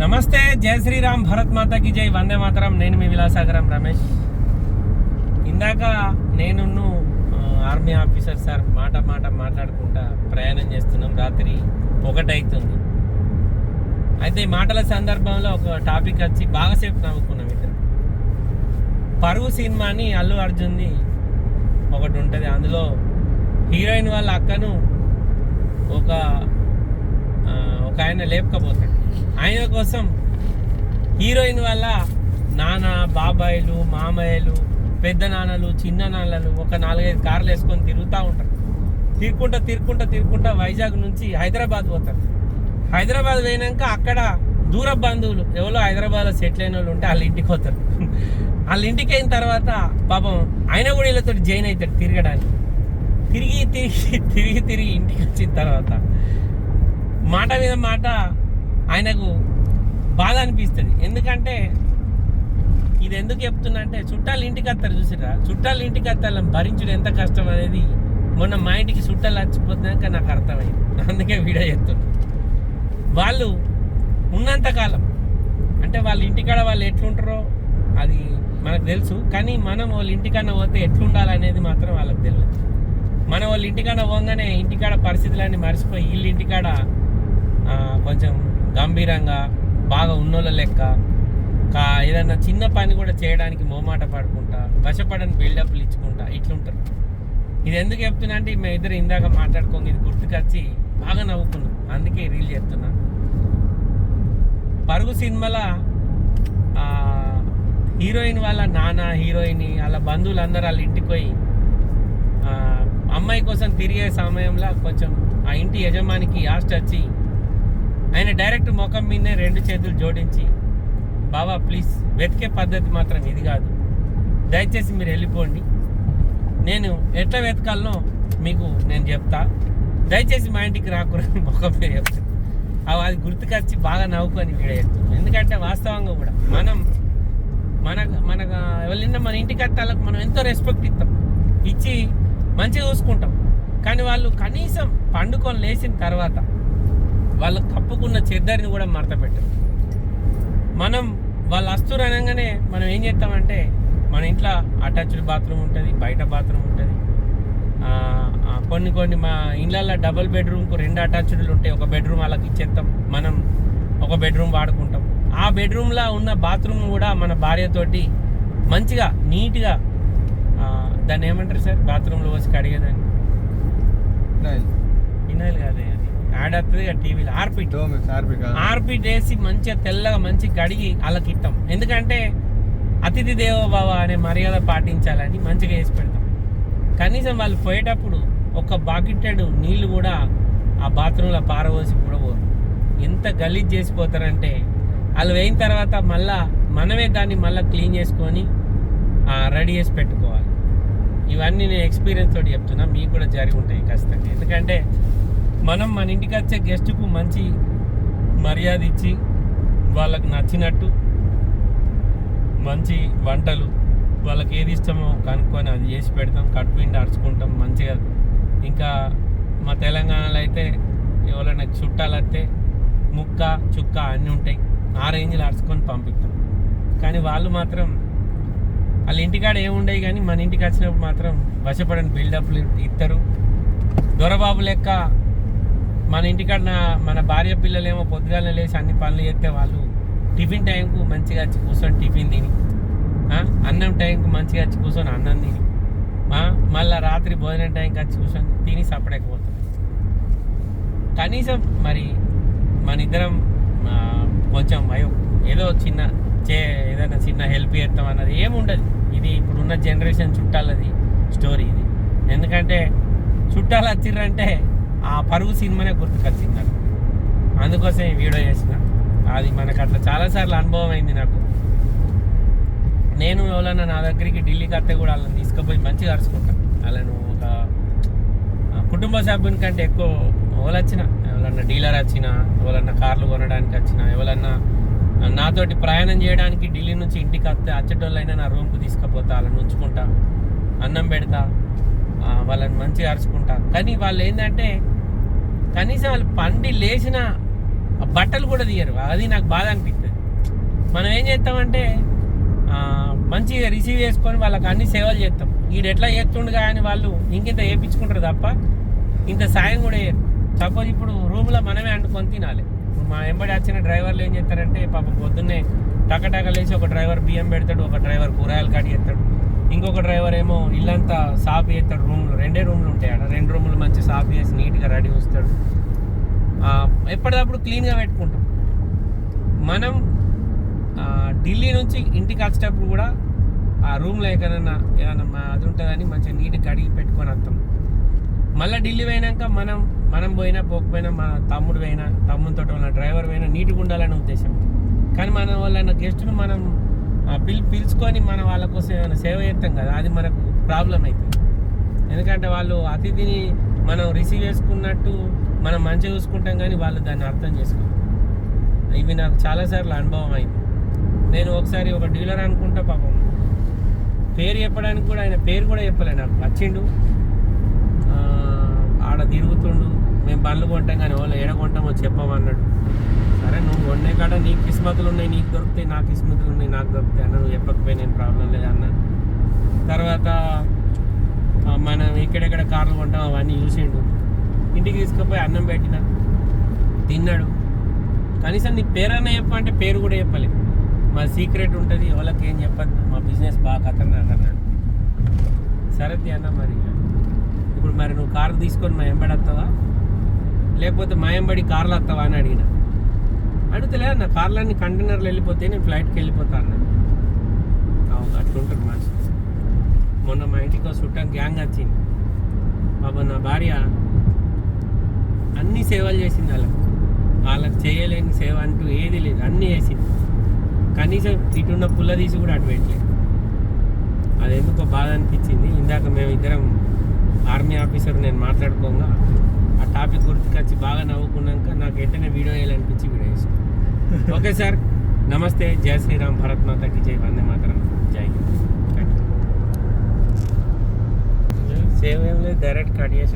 నమస్తే జై శ్రీరామ్ భరత్ మాతకి జై వందే మాతరం. నేను మీ విలాసాగరం రమేష్. ఇందాక నేను ఆర్మీ ఆఫీసర్ సార్ మాట మాట మాట్లాడుకుంటా ప్రయాణం చేస్తున్నాం. రాత్రి ఒకటైతుంది. అయితే ఈ మాటల సందర్భంలో ఒక టాపిక్ వచ్చి బాగాసేపు నవ్వుకున్నాం ఇద్దరు. పరువు సినిమా అని అల్లు అర్జున్ది ఒకటి ఉంటుంది. అందులో హీరోయిన్ వాళ్ళ అక్కను ఒక ఆయన లేపకపోతాడు. ఆయన కోసం హీరోయిన్ వల్ల నాన్న బాబాయిలు మామయ్యలు పెద్ద నాన్నలు చిన్న నాన్నలు ఒక నాలుగైదు కార్లు వేసుకొని తిరుగుతూ ఉంటారు. తిరుక్కుంటా తిరుక్కుంటా తిరుక్కుంటా వైజాగ్ నుంచి హైదరాబాద్ పోతారు. హైదరాబాద్ పోయినాక అక్కడ దూర బంధువులు ఎవరో హైదరాబాద్లో సెటిల్ అయిన వాళ్ళు ఉంటే వాళ్ళ ఇంటికి పోతారు. వాళ్ళ ఇంటికి అయిన తర్వాత పాపం ఆయన కూడా వీళ్ళతో జాయిన్ అవుతాడు తిరగడానికి. తిరిగి తిరిగి తిరిగి తిరిగి ఇంటికి వచ్చిన తర్వాత మాట మీద మాట ఆయనకు బాధ అనిపిస్తుంది. ఎందుకంటే ఇది ఎందుకు చెప్తున్నా అంటే చుట్టాలు ఇంటికి వస్తారు చూసిరా చుట్టాలు ఇంటికి వస్తారు భరించడం ఎంత కష్టం అనేది మొన్న మా ఇంటికి చుట్టాలు వచ్చిపోతున్నాక నాకు అర్థమైంది. అందుకే వీడియో చెప్తున్నా వాళ్ళు ఉన్నంతకాలం అంటే వాళ్ళ ఇంటికాడ వాళ్ళు ఎట్లుంటారో అది మనకు తెలుసు కానీ మనం వాళ్ళ ఇంటికన్నా పోతే ఎట్లుండాలనేది మాత్రం వాళ్ళకి తెలియదు మనం వాళ్ళ ఇంటికాడ పోగానే ఇంటికాడ పరిస్థితులన్నీ మర్చిపోయి వీళ్ళ ఇంటికాడ కొంచెం గంభీరంగా బాగా ఉన్నోళ్ళ లెక్క. కా ఏదన్నా చిన్న పని కూడా చేయడానికి మోమాట పడుకుంటా వశపడని బిల్డప్లు ఇచ్చుకుంటా ఇట్లుంటారు ఇది ఎందుకు చెప్తున్నా అంటే మేము ఇద్దరు ఇందాక మాట్లాడుకోండి ఇది గుర్తుకొచ్చి బాగా నవ్వుకున్నాం. అందుకే రీల్ చెప్తున్నా పరుగు సినిమాల హీరోయిన్ వాళ్ళ నాన్న హీరోయిన్ వాళ్ళ బంధువులు అందరూ వాళ్ళ ఇంటికి పోయి అమ్మాయి కోసం తిరిగే సమయంలో కొంచెం ఆ ఇంటి యజమానికి యాస్ట్ వచ్చి ఆయన డైరెక్ట్ ముఖం మీదనే రెండు చేతులు జోడించి బాబా ప్లీజ్ వెతికే పద్ధతి మాత్రం ఇది కాదు. దయచేసి మీరు వెళ్ళిపోండి. నేను ఎట్లా వెతకాలనో మీకు నేను చెప్తా. దయచేసి మా ఇంటికి రాకూడదు ముఖం మీద చెప్తాను అవి అది గుర్తుకొచ్చి బాగా నవ్వుకొని వీడియో చెప్తాను ఎందుకంటే వాస్తవంగా కూడా మనం మన మన ఎవరిన మన ఇంటికి అత్తాలకు మనం ఎంతో రెస్పెక్ట్ ఇస్తాం. ఇచ్చి మంచిగా చూసుకుంటాం. కానీ వాళ్ళు కనీసం పండుకొని లేచిన తర్వాత వాళ్ళు కప్పుకున్న చెద్దరిని కూడా మడత పెట్టరు. మనం వాళ్ళు వస్తురు అనగానే మనం ఏం చేస్తామంటే మన ఇంట్లో అటాచ్డ్ బాత్రూమ్ ఉంటుంది బయట బాత్రూమ్ ఉంటుంది. కొన్ని కొన్ని మా ఇళ్ళల్లో డబుల్ బెడ్రూమ్కు రెండు అటాచ్డ్లు ఉంటాయి ఒక బెడ్రూమ్ వాళ్ళకి ఇచ్చేస్తాం మనం ఒక బెడ్రూమ్ వాడుకుంటాం. ఆ బెడ్రూమ్లో ఉన్న బాత్రూమ్ కూడా మన భార్యతోటి మంచిగా నీట్గా దాన్ని ఏమంటారు సార్? బాత్రూంలో వచ్చి కడిగేదాన్ని. ఫినాయిల్ కాదే. యాడ్ అవుతుంది టీవీలో ఆర్పిట్ ఆర్పిట్ వేసి మంచిగా తెల్లగా మంచి కడిగి వాళ్ళకి ఇస్తాం ఎందుకంటే అతిథి దేవో భవ అనే మర్యాద పాటించాలని మంచిగా వేసి పెడతాం. కనీసం వాళ్ళు పోయేటప్పుడు ఒక బాకెట్టెడు నీళ్ళు కూడా ఆ బాత్రూంలో పారవోసి కూడా పోరు ఎంత గలీజ్ చేసిపోతారంటే వాళ్ళు వేయిన తర్వాత మళ్ళా మనమే దాన్ని మళ్ళీ క్లీన్ చేసుకొని రెడీ చేసి పెట్టుకోవాలి. ఇవన్నీ నేను ఎక్స్పీరియన్స్ తోటి చెప్తున్నా. మీకు కూడా జరిగి ఉంటాయి ఖచ్చితంగా. ఎందుకంటే మనం మన ఇంటికి వచ్చే గెస్ట్కు మంచి మర్యాద ఇచ్చి వాళ్ళకి నచ్చినట్టు మంచి వంటలు వాళ్ళకి ఏది ఇష్టమో కనుక్కొని అది చేసి పెడతాం కట్టుపిండి అరుచుకుంటాం మంచిగా. ఇంకా మా తెలంగాణలో అయితే ఎవరైనా చుట్టాలు వస్తే ముక్క చుక్క అన్నీ ఉంటాయి ఆ రేంజ్లో అరుచుకొని పంపిస్తాం. కానీ వాళ్ళు మాత్రం వాళ్ళ ఇంటికాడ ఏముండయి కానీ మన ఇంటికి వచ్చినప్పుడు మాత్రం వశపడని బిల్డప్లు ఇస్తారు దొరబాబు లెక్క మన ఇంటికాడ మన భార్య పిల్లలేమో పొద్దుగానే లేచి అన్ని పనులు చేస్తే వాళ్ళు టిఫిన్ టైంకు మంచిగా వచ్చి కూర్చొని టిఫిన్ తిని అన్నం టైంకు మంచిగా వచ్చి కూర్చొని అన్నం తిని మళ్ళీ రాత్రి భోజనం టైంకి వచ్చి కూర్చొని తిని సపడకపోతాం కనీసం మరి మన ఇద్దరం కొంచెం భయం ఏదో చిన్న చే ఏదైనా చిన్న హెల్ప్ చేస్తాం అన్నది ఏముండదు ఇది ఇప్పుడున్న జనరేషన్ చుట్టాలది స్టోరీ ఇది. ఎందుకంటే చుట్టాలు వచ్చిర్రంటే ఆ పరుగు సినిమానే గుర్తుకొచ్చింది నాకు. అందుకోసం ఈ వీడియో చేసిన. అది మనకు అట్లా చాలాసార్లు అనుభవం అయింది నాకు. నేను ఎవరన్నా నా దగ్గరికి ఢిల్లీకి వస్తే కూడా వాళ్ళని తీసుకుపోయి మంచిగా అరుచుకుంటాను వాళ్ళను ఒక కుటుంబ సభ్యుని కంటే ఎక్కువ ఎవరు వచ్చిన ఎవరన్నా డీలర్ వచ్చినా ఎవరన్నా కార్లు కొనడానికి వచ్చినా ఎవరన్నా నాతోటి ప్రయాణం చేయడానికి ఢిల్లీ నుంచి ఇంటికి వస్తే అచ్చటోళ్ళైనా నా రూమ్కి తీసుకుపోతా వాళ్ళని ఉంచుకుంటా అన్నం పెడతా వాళ్ళని మంచిగా అరుచుకుంటా. కానీ వాళ్ళు ఏంటంటే కనీసం వాళ్ళు పండి లేచిన బట్టలు కూడా తీయరు. అది నాకు బాధ అనిపిస్తుంది మనం ఏం చేస్తామంటే మంచిగా రిసీవ్ చేసుకొని వాళ్ళకి అన్ని సేవలు చేస్తాం. వీడు ఎట్లా చేస్తుండు కానీ వాళ్ళు ఇంకింత వేయించుకుంటారు తప్ప ఇంత సాయం కూడా చేయరు. సపోజ్ ఇప్పుడు రూమ్లో మనమే అండుకొని తినాలి. మా వెంబడి వచ్చిన డ్రైవర్లు ఏం చేస్తారంటే పాపం పొద్దున్నే టకటకలేసి ఒక డ్రైవర్ బియ్యం పెడతాడు ఒక డ్రైవర్ కూరగాయలు కడి చేస్తాడు. ఇంకొక డ్రైవర్ ఏమో ఇల్లంతా సాఫ్ చేస్తాడు రూమ్లు. రెండే రూమ్లు ఉంటాయి ఆడ రెండు రూమ్లు మంచి సాఫ్ చేసి నీట్గా రెడీ వస్తాడు ఎప్పటికప్పుడు క్లీన్గా పెట్టుకుంటాం. మనం ఢిల్లీ నుంచి ఇంటికి వచ్చేటప్పుడు కూడా ఆ రూమ్లో ఎక్కడన్నా ఏమన్నా అది ఉంటుందని మంచిగా నీట్గా కడిగి పెట్టుకొని వస్తాం. మళ్ళీ ఢిల్లీ పోయినాక మనం మనం పోయినా పోకపోయినా మన తమ్ముడు పోయినా తమ్ముడితో ఉన్న డ్రైవర్ పోయినా నీట్గా ఉండాలనే ఉద్దేశం. కానీ మన వాళ్ళ గెస్ట్ను మనం పిల్ పిలుచుకొని మనం వాళ్ళ కోసం ఏమైనా సేవ చేస్తాం కదా అది మనకు ప్రాబ్లం అవుతుంది ఎందుకంటే వాళ్ళు అతిథిని మనం రిసీవ్ చేసుకున్నట్టు మనం మంచిగా చూసుకుంటాం కానీ వాళ్ళు దాన్ని అర్థం చేసుకోరు. ఇవి నాకు చాలాసార్లు అనుభవం అయింది. నేను ఒకసారి ఒక డీలర్ అనుకుంటా పాపం. పేరు చెప్పడానికి కూడా ఆయన పేరు కూడా చెప్పలే నాకు. వచ్చిండు. ఆడ తిరుగుతుండు. మేము బండ్లు కొంటాం కానీ వాళ్ళు ఏడ కొంటామో చెప్పమన్నాడు. సరే నువ్వు వండే కాడ నీ కిస్మతులు ఉన్నాయి నీకు దొరుకుతాయి నా కిస్మతులు ఉన్నాయి నాకు దొరుకుతాయి అన్న నువ్వు చెప్పకపోయినా నేను ప్రాబ్లం లేదు అన్న. తర్వాత మనం ఎక్కడెక్కడ కార్లు కొంటాం అవన్నీ చూసిండు. ఇంటికి తీసుకుపోయి అన్నం పెట్టిన. తిన్నాడు. కనీసం నీ పేరన్నా చెప్పంటే పేరు కూడా చెప్పలే. మా సీక్రెట్ ఉంటుంది ఎవరికి ఏం చెప్పద్దు. మా బిజినెస్ బాగా ఖతర్నాక్ అన్నాడు సరే అన్న మరి ఇప్పుడు మరి నువ్వు కారు తీసుకొని మా ఎంబడి వస్తావా? లేకపోతే మా ఎంబడి కార్లు వస్తావా అని అడిగిన. అడుగుతలే అన్న కార్లన్నీ కంటైనర్లు వెళ్ళిపోతే నేను ఫ్లైట్కి వెళ్ళిపోతా అన్నాడు అవును అట్లుంటుంది మనిషి మొన్న మా ఇంటికి ఒక గ్యాంగ్ వచ్చింది. బాబా నా భార్య అన్ని సేవలు చేసింది వాళ్ళకి. వాళ్ళకి చేయలేని సేవ అంటూ ఏది లేదు అన్నీ చేసింది. కనీసం ఇటున్న పుల్ల తీసి కూడా అటు పెట్టలేదు అది ఎందుకో బాధ అనిపించింది. ఇందాక మేము ఇద్దరం ఆర్మీ ఆఫీసర్ నేను మాట్లాడుకోగా ఆ టాపిక్ గుర్తుకొచ్చి బాగా నవ్వుకున్నాక నాకు వెంటనే వీడియో వేయాలనిపించి వీడియో వేసాను ఓకే సార్ నమస్తే. జయ శ్రీరామ్. భరత్ మాతకి జై. వందే మాతరం. జై సేవ్ ఏం లేదు. డైరెక్ట్ కట్ చేసి